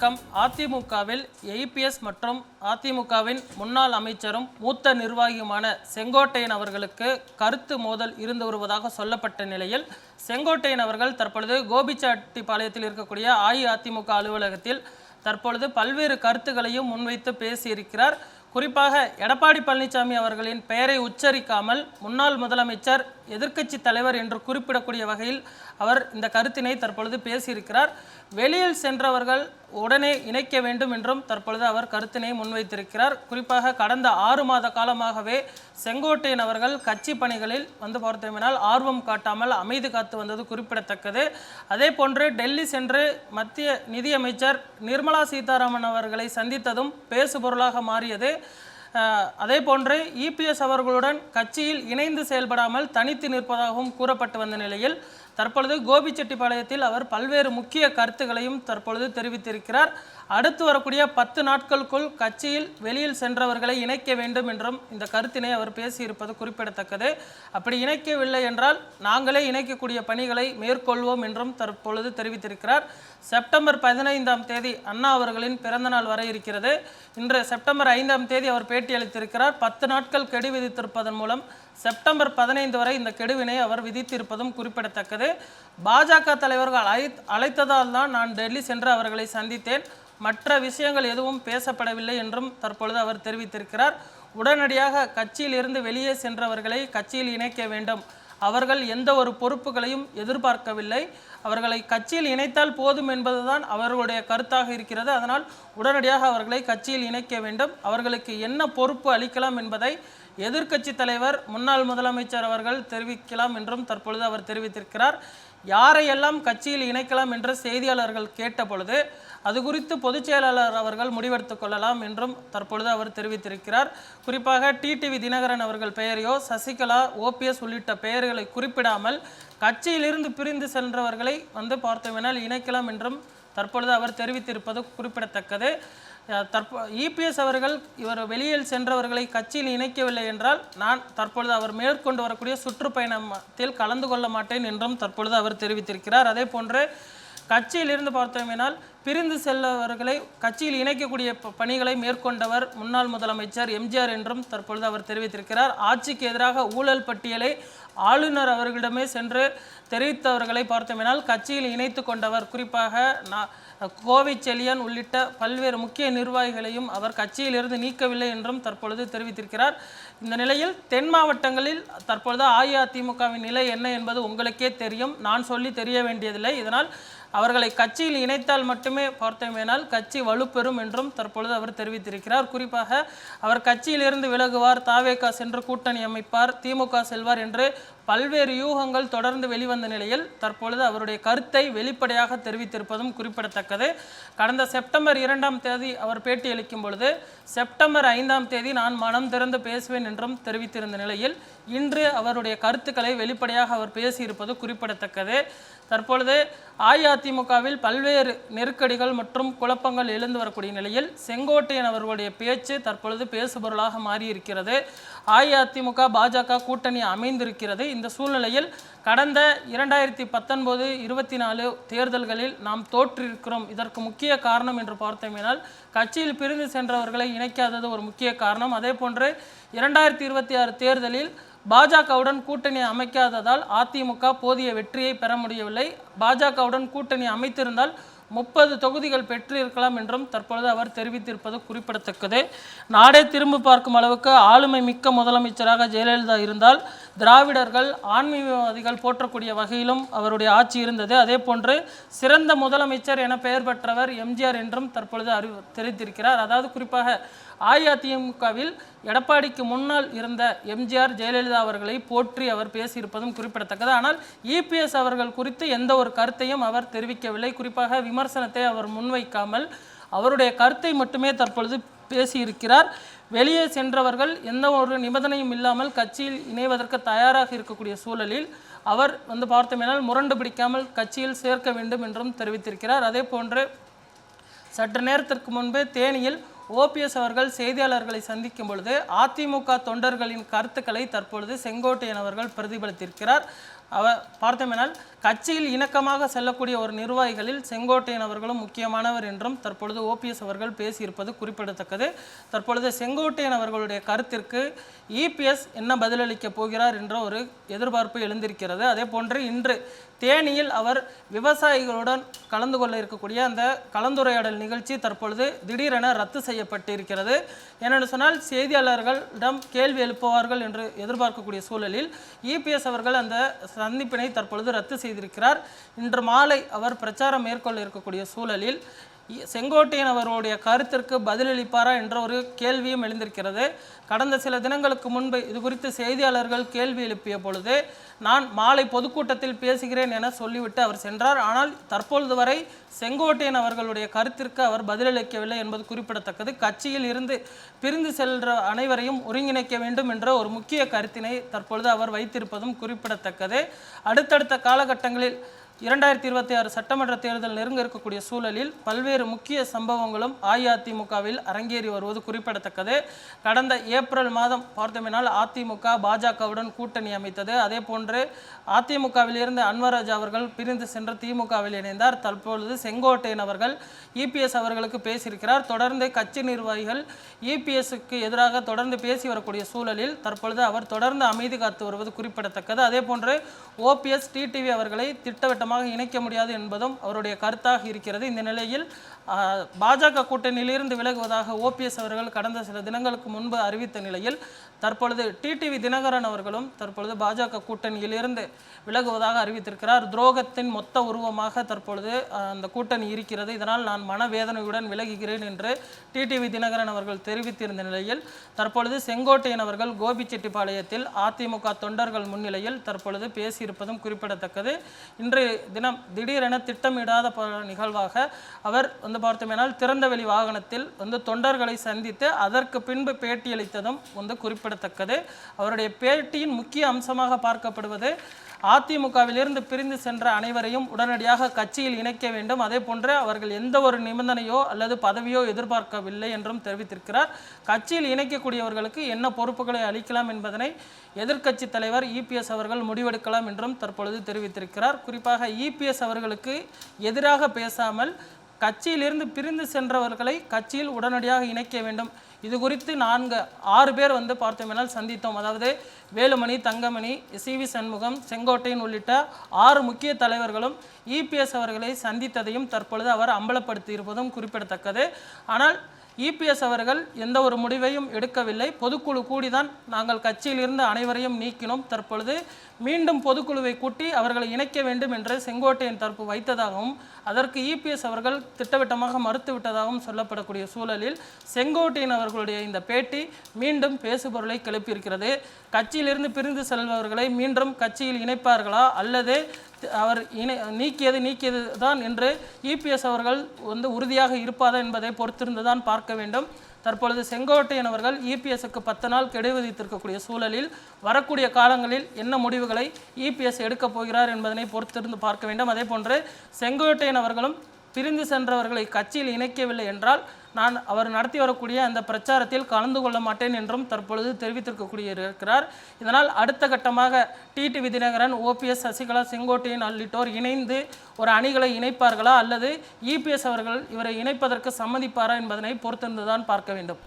வணக்கம். அதிமுகவில் ஏபிஎஸ் மற்றும் அதிமுகவின் முன்னாள் அமைச்சரும் மூத்த நிர்வாகியுமான செங்கோட்டையன் அவர்களுக்கு கருத்து மோதல் இருந்து வருவதாக சொல்லப்பட்ட நிலையில் செங்கோட்டையன் அவர்கள் தற்பொழுது கோபிச்செட்டிப்பாளையத்தில் இருக்கக்கூடிய அஇஅதிமுக அலுவலகத்தில் தற்பொழுது பல்வேறு கருத்துக்களையும் முன்வைத்து பேசியிருக்கிறார். குறிப்பாக எடப்பாடி பழனிசாமி அவர்களின் பெயரை உச்சரிக்காமல் முன்னாள் முதலமைச்சர் எதிர்க்கட்சி தலைவர் என்று குறிப்பிடக்கூடிய வகையில் அவர் இந்த கருத்தினை தற்பொழுது பேசியிருக்கிறார். வெளியில் சென்றவர்கள் உடனே இணைக்க வேண்டும் என்றும் தற்பொழுது அவர் கருத்தினை முன்வைத்திருக்கிறார். குறிப்பாக கடந்த ஆறு மாத காலமாகவே செங்கோட்டையன் அவர்கள் கட்சி பணிகளில் வந்து பார்த்தோம்னால் ஆர்வம் காட்டாமல் அமைதி காத்து வந்தது குறிப்பிடத்தக்கது. அதே போன்று டெல்லி சென்று மத்திய நிதியமைச்சர் நிர்மலா சீதாராமன் அவர்களை சந்தித்ததும் பேசுபொருளாக மாறியது. அதே போன்று இபிஎஸ் அவர்களுடன் கட்சியில் இணைந்து செயல்படாமல் தனித்து நிற்பதாகவும் கூறப்பட்டு வந்த நிலையில் தற்பொழுது கோபிச்செட்டிப்பாளையத்தில் அவர் பல்வேறு முக்கிய கருத்துக்களையும் தற்பொழுது தெரிவித்திருக்கிறார். அடுத்து வரக்கூடிய பத்து நாட்களுக்குள் கட்சியில் வெளியில் சென்றவர்களை இணைக்க வேண்டும் என்றும் இந்த கருத்தினை அவர் பேசியிருப்பது குறிப்பிடத்தக்கது. அப்படி இணைக்கவில்லை என்றால் நாங்களே இணைக்கக்கூடிய பணிகளை மேற்கொள்வோம் என்றும் தற்பொழுது தெரிவித்திருக்கிறார். செப்டம்பர் பதினைந்தாம் தேதி அண்ணா அவர்களின் பிறந்தநாள் வர இருக்கிறது. இன்று செப்டம்பர் ஐந்தாம் தேதி அவர் பேட்டியளித்திருக்கிறார் பத்து நாட்கள் கெடு விதித்திருப்பதன் மூலம் செப்டம்பர் பதினைந்து வரை இந்த கெடுவினை அவர் விதித்திருப்பதும் குறிப்பிடத்தக்கது. பாஜக தலைவர்கள் அழை அழைத்ததால் தான் நான் டெல்லி சென்று அவர்களை சந்தித்தேன். மற்ற விஷயங்கள் எதுவும் பேசப்படவில்லை என்றும் தற்பொழுது அவர் தெரிவித்திருக்கிறார். உடனடியாக கட்சியிலிருந்து வெளியே சென்றவர்களை கட்சியில் இணைக்க வேண்டும். அவர்கள் எந்த ஒரு பொறுப்புகளையும் எதிர்பார்க்கவில்லை. அவர்களை கட்சியில் இணைத்தால் போதும் என்பதுதான் அவர்களுடைய கருத்தாக இருக்கிறது. அதனால் உடனடியாக அவர்களை கட்சியில் இணைக்க வேண்டும். அவர்களுக்கு என்ன பொறுப்பு அளிக்கலாம் என்பதை எதிர்க்கட்சி தலைவர் முன்னாள் முதலமைச்சர் அவர்கள் தெரிவிக்கலாம் என்றும் தற்பொழுது அவர் தெரிவித்திருக்கிறார். யாரையெல்லாம் கட்சியில் இணைக்கலாம் என்று செய்தியாளர்கள் கேட்டபொழுது அது குறித்து பொதுச் செயலாளர் அவர்கள் முடிவெடுத்துக் கொள்ளலாம் என்றும் தற்பொழுது அவர் தெரிவித்திருக்கிறார். குறிப்பாக டிடிவி தினகரன் அவர்கள் பெயரையோ சசிகலா ஓபிஎஸ் உள்ளிட்ட பெயர்களை குறிப்பிடாமல் கட்சியிலிருந்து பிரிந்து சென்றவர்களை வந்து பார்த்தோமெனால் இணைக்கலாம் என்றும் தற்பொழுது அவர் தெரிவித்திருப்பது குறிப்பிடத்தக்கது. தற்போ இபிஎஸ் அவர்கள் இவர் வெளியில் சென்றவர்களை கட்சியில் இணைக்கவில்லை என்றால் நான் தற்பொழுது அவர் மேற்கொண்டு வரக்கூடிய சுற்றுப்பயணத்தில் கலந்து கொள்ள மாட்டேன் என்றும் தற்பொழுது அவர் தெரிவித்திருக்கிறார். அதே போன்று கட்சியிலிருந்து பார்த்தோமேனால் பிரிந்து செல்லவர்களை கட்சியில் இணைக்கக்கூடிய ப- பணிகளை மேற்கொண்டவர் முன்னாள் முதலமைச்சர் எம்ஜிஆர் என்றும் தற்பொழுது அவர் தெரிவித்திருக்கிறார். ஆட்சிக்கு எதிராக ஊழல் பட்டியலை ஆளுநர் அவர்களிடமே சென்று தெரிவித்தவர்களை பார்த்தோமேனால் கட்சியில் இணைத்து கொண்டவர் குறிப்பாக நான் கோவை செலியன் உள்ளிட்ட பல்வேறு முக்கிய நிர்வாகிகளையும் அவர் கட்சியிலிருந்து நீக்கவில்லை என்றும் தற்பொழுது தெரிவித்திருக்கிறார். இந்த நிலையில் தென் மாவட்டங்களில் தற்பொழுது அஇஅதிமுகவின் நிலை என்ன என்பது உங்களுக்கே தெரியும். நான் சொல்லி தெரிய வேண்டியதில்லை. இதனால் அவர்களை கட்சியில் இணைத்தால் மட்டுமே பார்த்தோமேனால் கட்சி வலுப்பெறும் என்றும் தற்பொழுது அவர் தெரிவித்திருக்கிறார். குறிப்பாக அவர் கட்சியிலிருந்து விலகுவார் தாவேகா சென்று கூட்டணி அமைப்பார் திமுக செல்வார் என்று பல்வேறு யூகங்கள் தொடர்ந்து வெளிவந்த நிலையில் தற்பொழுது அவருடைய கருத்தை வெளிப்படையாக தெரிவித்திருப்பதும் குறிப்பிடத்தக்கது. கடந்த செப்டம்பர் இரண்டாம் தேதி அவர் பேட்டியளிக்கும் பொழுது செப்டம்பர் ஐந்தாம் தேதி நான் மனம் திறந்து பேசுவேன் என்றும் தெரிவித்திருந்த நிலையில் இன்று அவருடைய கருத்துக்களை வெளிப்படையாக அவர் பேசியிருப்பது குறிப்பிடத்தக்கது. தற்பொழுது அஇஅதிமுகவில் பல்வேறு நெருக்கடிகள் மற்றும் குழப்பங்கள் எழுந்து வரக்கூடிய நிலையில் செங்கோட்டையன் அவர்களுடைய பேச்சு தற்பொழுது பேசுபொருளாக மாறியிருக்கிறது. அஇஅதிமுக பாஜக கூட்டணி அமைந்திருக்கிறது. இந்த சூழ்நிலையில் கடந்த இரண்டாயிரத்தி பத்தொன்பது இருபத்தி நாலு தேர்தல்களில் நாம் தோற்றிருக்கிறோம். இதற்கு முக்கிய காரணம் என்று பார்த்தோமேனால் கட்சியில் பிரிந்து சென்றவர்களை இணைக்காதது ஒரு முக்கிய காரணம். அதே போன்று இரண்டாயிரத்தி இருபத்தி ஆறு தேர்தலில் பாஜகவுடன் கூட்டணி அமைக்காததால் அதிமுக போதிய வெற்றியை பெற முடியவில்லை. பாஜகவுடன் கூட்டணி அமைத்திருந்தால் முப்பது தொகுதிகள் பெற்றிருக்கலாம் என்றும் தற்பொழுது அவர் தெரிவித்திருப்பது குறிப்பிடத்தக்கது. நாடே திரும்பி பார்க்கும் அளவுக்கு ஆளுமை மிக்க முதலமைச்சராக ஜெயலலிதா இருந்தால் திராவிடர்கள் ஆன்மீகவாதிகள் போற்றக்கூடிய வகையிலும் அவருடைய ஆட்சி இருந்தது. அதே போன்று சிறந்த முதலமைச்சர் என பெயர் பெற்றவர் எம்ஜிஆர் என்றும் தற்பொழுது அறி தெரிவித்திருக்கிறார். அதாவது குறிப்பாக அஇஅதிமுகவில் எடப்பாடிக்கு முன்னால் இருந்த எம்ஜிஆர் ஜெயலலிதா அவர்களை போற்றி அவர் பேசியிருப்பதும் குறிப்பிடத்தக்கது. ஆனால் இபிஎஸ் அவர்கள் குறித்து எந்த ஒரு கருத்தையும் அவர் தெரிவிக்கவில்லை. குறிப்பாக விமர்சனத்தை அவர் முன்வைக்காமல் அவருடைய கருத்தை மட்டுமே தற்பொழுது பேசியிருக்கிறார். வெளியே சென்றவர்கள் எந்த ஒரு நிபந்தனையும் இல்லாமல் கட்சியில் இணைவதற்கு தயாராக இருக்கக்கூடிய சூழலில் அவர் வந்து பார்த்தோமேனால் முரண்டு பிடிக்காமல் கட்சியில் சேர்க்க வேண்டும் என்றும் தெரிவித்திருக்கிறார். அதே போன்று சற்று நேரத்திற்கு முன்பு தேனியில் ஓபிஎஸ் அவர்கள் செய்தியாளர்களை சந்திக்கும் பொழுது அதிமுக தொண்டர்களின் கருத்துக்களை தற்பொழுது செங்கோட்டையன் அவர்கள் பிரதிபலித்திருக்கிறார். அவர் பார்த்தோமெனால் கட்சியில் இணக்கமாக செல்லக்கூடிய ஒரு நிர்வாகிகளில் செங்கோட்டையன் அவர்களும் முக்கியமானவர் என்றும் தற்பொழுது ஓபிஎஸ் அவர்கள் பேசியிருப்பது குறிப்பிடத்தக்கது. தற்பொழுது செங்கோட்டையன் அவர்களுடைய கருத்திற்கு இபிஎஸ் என்ன பதிலளிக்கப் போகிறார் என்ற ஒரு எதிர்பார்ப்பு எழுந்திருக்கிறது. அதே போன்று இன்று தேனியில் அவர் விவசாயிகளுடன் கலந்து கொள்ள இருக்கக்கூடிய அந்த கலந்துரையாடல் நிகழ்ச்சி தற்பொழுது திடீரென ரத்து செய்யப்பட்டிருக்கிறது. ஏனென்று சொன்னால் செய்தியாளர்களிடம் கேள்வி எழுப்புவார்கள் என்று எதிர்பார்க்கக்கூடிய சூழலில் இபிஎஸ் அவர்கள் அந்த சந்திப்பினை தற்பொழுது ரத்து செய்திருக்கிறார். இன்று மாலை அவர் பிரச்சாரம் மேற்கொள்ள இருக்கக்கூடிய சூழலில் செங்கோட்டையன் அவர்களுடைய கருத்திற்கு பதிலளிப்பாரா என்ற ஒரு கேள்வியும் எழுந்திருக்கிறது. கடந்த சில தினங்களுக்கு முன்பு இது குறித்து செய்தியாளர்கள் கேள்வி எழுப்பிய பொழுது நான் மாலை பொதுக்கூட்டத்தில் பேசுகிறேன் என சொல்லிவிட்டு அவர் சென்றார். ஆனால் தற்பொழுது வரை செங்கோட்டையன் அவர்களுடைய கருத்திற்கு அவர் பதிலளிக்கவில்லை என்பது குறிப்பிடத்தக்கது. கட்சியில் இருந்து பிரிந்து செல்ற அனைவரையும் ஒருங்கிணைக்க வேண்டும் என்ற ஒரு முக்கிய கருத்தினை தற்பொழுது அவர் வைத்திருப்பதும் குறிப்பிடத்தக்கது. அடுத்தடுத்த காலகட்டங்களில் இரண்டாயிரத்தி இருபத்தி ஆறு சட்டமன்ற தேர்தல் நெருங்க இருக்கக்கூடிய சூழலில் பல்வேறு முக்கிய சம்பவங்களும் அஇஅதிமுகவில் அரங்கேறி வருவது குறிப்பிடத்தக்கது. கடந்த ஏப்ரல் மாதம் பார்த்தோமெனால் அதிமுக பாஜகவுடன் கூட்டணி அமைத்தது. அதே போன்று அதிமுகவில் இருந்து அன்வராஜ் அவர்கள் பிரிந்து சென்று திமுகவில் இணைந்தார். தற்பொழுது செங்கோட்டையன் அவர்கள் இபிஎஸ் அவர்களுக்கு பேசியிருக்கிறார். தொடர்ந்து கட்சி நிர்வாகிகள் இபிஎஸ்க்கு எதிராக தொடர்ந்து பேசி வரக்கூடிய சூழலில் தற்பொழுது அவர் தொடர்ந்து அமைதி காத்து வருவது குறிப்பிடத்தக்கது. அதே போன்று ஓபிஎஸ் டிடிவி அவர்களை இணைக்க முடியாது என்பதும் அவருடைய கருத்தாக இருக்கிறது. இந்த நிலையில் பாஜக கூட்டணியிலிருந்து விலகுவதாக ஓபிஎஸ் அவர்கள் கடந்த சில தினங்களுக்கு முன்பு அறிவித்த நிலையில் தற்பொழுது டிடிவி தினகரன் அவர்களும் தற்பொழுது பாஜக கூட்டணியிலிருந்து விலகுவதாக அறிவித்திருக்கிறார். துரோகத்தின் மொத்த உருவமாக தற்பொழுது அந்த கூட்டணி இருக்கிறது. இதனால் நான் மனவேதனையுடன் விலகுகிறேன் என்று டிடிவி தினகரன் அவர்கள் தெரிவித்திருந்த நிலையில் தற்பொழுது செங்கோட்டையன் அவர்கள் கோபிச்செட்டிப்பாளையத்தில் அதிமுக தொண்டர்கள் முன்னிலையில் தற்பொழுது பேசியிருப்பதும் குறிப்பிடத்தக்கது. இன்று தினம் திடீரென திட்டமிடாத நிகழ்வாக அவர் வந்து பார்த்தோமேனால் திறந்தவெளி வாகனத்தில் வந்து தொண்டர்களை சந்தித்து அதற்கு பின்பு பேட்டியளித்ததும் வந்து குறிப்பிடத்தக்கது. அவருடைய பேட்டியின் முக்கிய அம்சமாக பார்க்கப்படுவது அதிமுகவிலிருந்து பிரிந்து சென்ற அனைவரையும் உடனடியாக கட்சியில் இணைக்க வேண்டும். அதே போன்று அவர்கள் எந்த ஒரு நிபந்தனையோ அல்லது பதவியோ எதிர்பார்க்கவில்லை என்றும் தெரிவித்திருக்கிறார். கட்சியில் இணைக்கக்கூடியவர்களுக்கு என்ன பொறுப்புகளை அளிக்கலாம் என்பதனை எதிர்க்கட்சி தலைவர் இபிஎஸ் அவர்கள் முடிவெடுக்கலாம் என்றும் தற்பொழுது தெரிவித்திருக்கிறார். குறிப்பாக இபிஎஸ் அவர்களுக்கு எதிராக பேசாமல் கட்சியிலிருந்து பிரிந்து சென்றவர்களை கட்சியில் உடனடியாக இணைக்க வேண்டும். இது குறித்து நான்கு ஆறு பேர் வந்து பார்த்தோமெனால் சந்தித்தோம். அதாவது வேலுமணி தங்கமணி சி. வி. சண்முகம் செங்கோட்டையன் உள்ளிட்ட ஆறு முக்கிய தலைவர்களும் இபிஎஸ் அவர்களை சந்தித்ததையும் தற்பொழுது அவர் அம்பலப்படுத்தி இருப்பதும் குறிப்பிடத்தக்கது. ஆனால் இபிஎஸ் அவர்கள் எந்த ஒரு முடிவையும் எடுக்கவில்லை. பொதுக்குழு கூடிதான் நாங்கள் கட்சியிலிருந்து அனைவரையும் நீக்கினோம். தற்பொழுது மீண்டும் பொதுக்குழுவை கூட்டி அவர்களை இணைக்க வேண்டும் என்று செங்கோட்டையன் தரப்பு வைத்ததாகவும் அதற்கு இபிஎஸ் அவர்கள் திட்டவட்டமாக மறுத்துவிட்டதாகவும் சொல்லப்படக்கூடிய சூழலில் செங்கோட்டையன் அவர்களுடைய இந்த பேட்டி மீண்டும் பேசுபொருளை கிளப்பியிருக்கிறது கட்சியிலிருந்து பிரிந்து செல்பவர்களை மீண்டும் கட்சியில் இணைப்பார்களா அல்லது அவர் இணை நீக்கியது நீக்கியது தான் என்று இபிஎஸ் அவர்கள் வந்து உறுதியாக இருப்பாதா என்பதை பொறுத்திருந்து தான் பார்க்க வேண்டும். தற்பொழுது செங்கோட்டையன் அவர்கள் இபிஎஸ்க்கு பத்து நாள் கெடு விதித்திருக்கக்கூடிய சூழலில் வரக்கூடிய காலங்களில் என்ன முடிவுகளை இபிஎஸ் எடுக்கப் போகிறார் என்பதனை பொறுத்திருந்து பார்க்க வேண்டும். அதே போன்று செங்கோட்டையன் அவர்களும் பிரிந்து சென்றவர்களை கட்சியில் இணைக்கவில்லை என்றால் நான் அவர் நடத்தி வரக்கூடிய அந்த பிரச்சாரத்தில் கலந்து கொள்ள மாட்டேன் என்றும் தற்பொழுது தெரிவித்திருக்கக்கூடிய இருக்கிறார் இதனால் அடுத்த கட்டமாக டிடிவி தினகரன் ஓபிஎஸ் சசிகலா செங்கோட்டையன் உள்ளிட்டோர் இணைந்து ஒரு அணிகளை இணைப்பார்களா அல்லது இபிஎஸ் அவர்கள் இவரை இணைப்பதற்கு சம்மதிப்பாரா என்பதனை பொறுத்திருந்துதான் பார்க்க வேண்டும்.